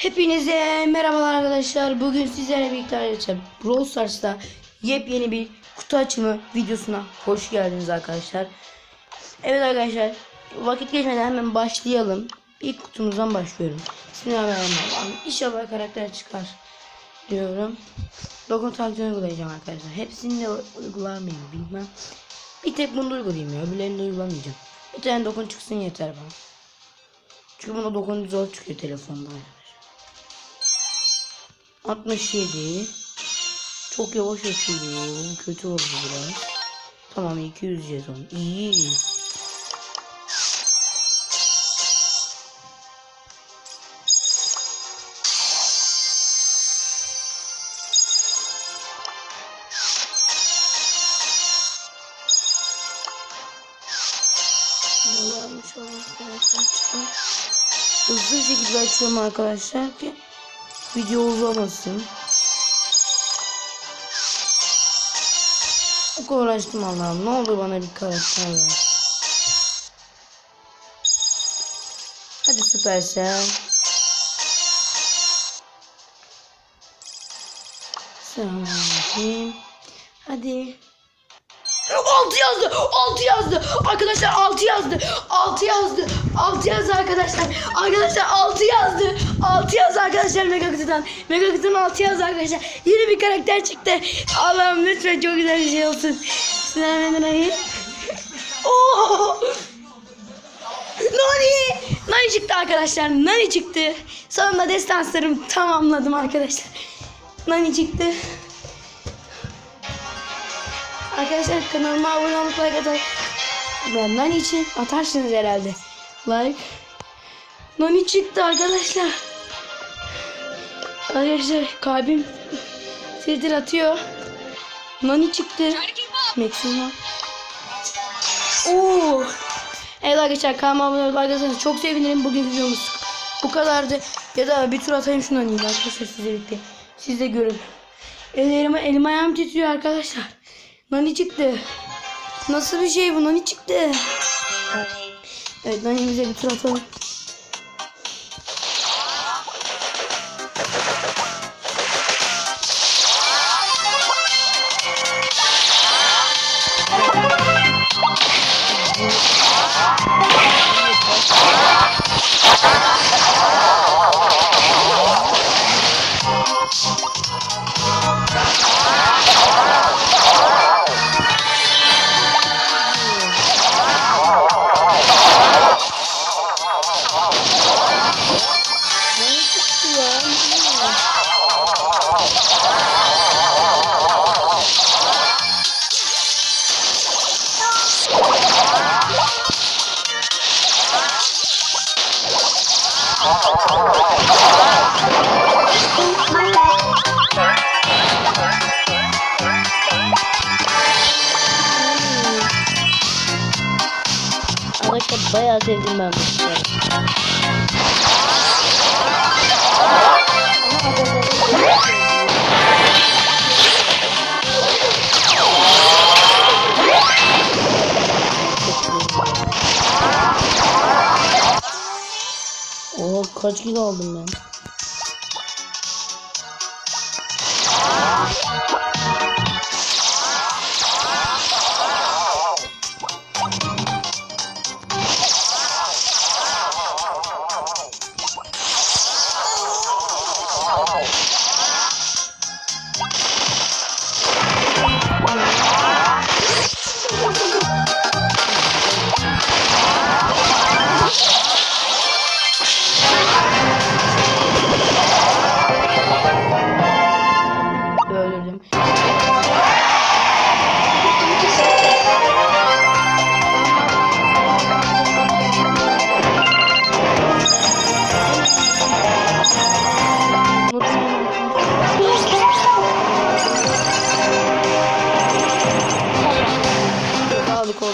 Hepinize merhabalar arkadaşlar. Bugün sizlerle birlikte arkadaşlar Brawl Stars'ta yepyeni bir kutu açımı videosuna hoş geldiniz arkadaşlar. Evet arkadaşlar vakit geçmeden hemen başlayalım. İlk kutumuzdan başlıyorum. Bismillahirrahmanirrahim. İnşallah karakter çıkar diyorum. Dokun taktiğini uygulayacağım arkadaşlar. Hepsini de uygular mıyım bilmem. Bir tek bunu uygulayayım ya. Öbürlerini de uygulamayacağım. Bir tane dokun çıksın yeter bana. Çünkü buna dokun zor çıkıyor telefonda. 67 Çok yavaş açılıyor. Kötü oldu biraz. Tamam 200 jeton. İyi. Hızlı bir şekilde açıyorum arkadaşlar ki video uzamasın. Kadar uğraştım Allah'ım. Ne olur bana bir karakter ver. Hadi süpersel. Selamünaleyküm. Hadi. 6 yazdı. 6 yazdı. Arkadaşlar 6 yazdı. 6 yazdı. 6 yazdı arkadaşlar. Arkadaşlar 6 yazdı. 6 yazdı arkadaşlar Mega Kutu'dan. Mega Kutu'dan 6 yazdı arkadaşlar. Yeni bir karakter çıktı. Allah'ım lütfen çok güzel bir şey olsun. Bismillahirrahmanirrahim. Oo! Nani! Nani çıktı arkadaşlar. Nani çıktı. Sonunda destanslarımı tamamladım arkadaşlar. Nani çıktı. Arkadaşlar kanalıma abone olup like atar. Ben Nani için atarsınız herhalde. Like. Nani çıktı arkadaşlar. Arkadaşlar kalbim sildir atıyor. Nani çıktı. Maximum. Oo. Evet arkadaşlar kanalıma abone olup like atarsanız çok sevinirim. Bugün videomuz bu kadardı. Ya da bir tur atayım şunu Nani'yle arkadaşlar sizle birlikte. Siz de görün. Ellerim, elim ayağım titriyor arkadaşlar. Nani çıktı. Nasıl bir şey bu? Nani çıktı. Evet Nani'mize bir tur atalım. Arkadaşlar bayağı sevdim ben bu kaç kilo aldım ben?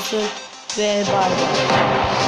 Olsun ve bay.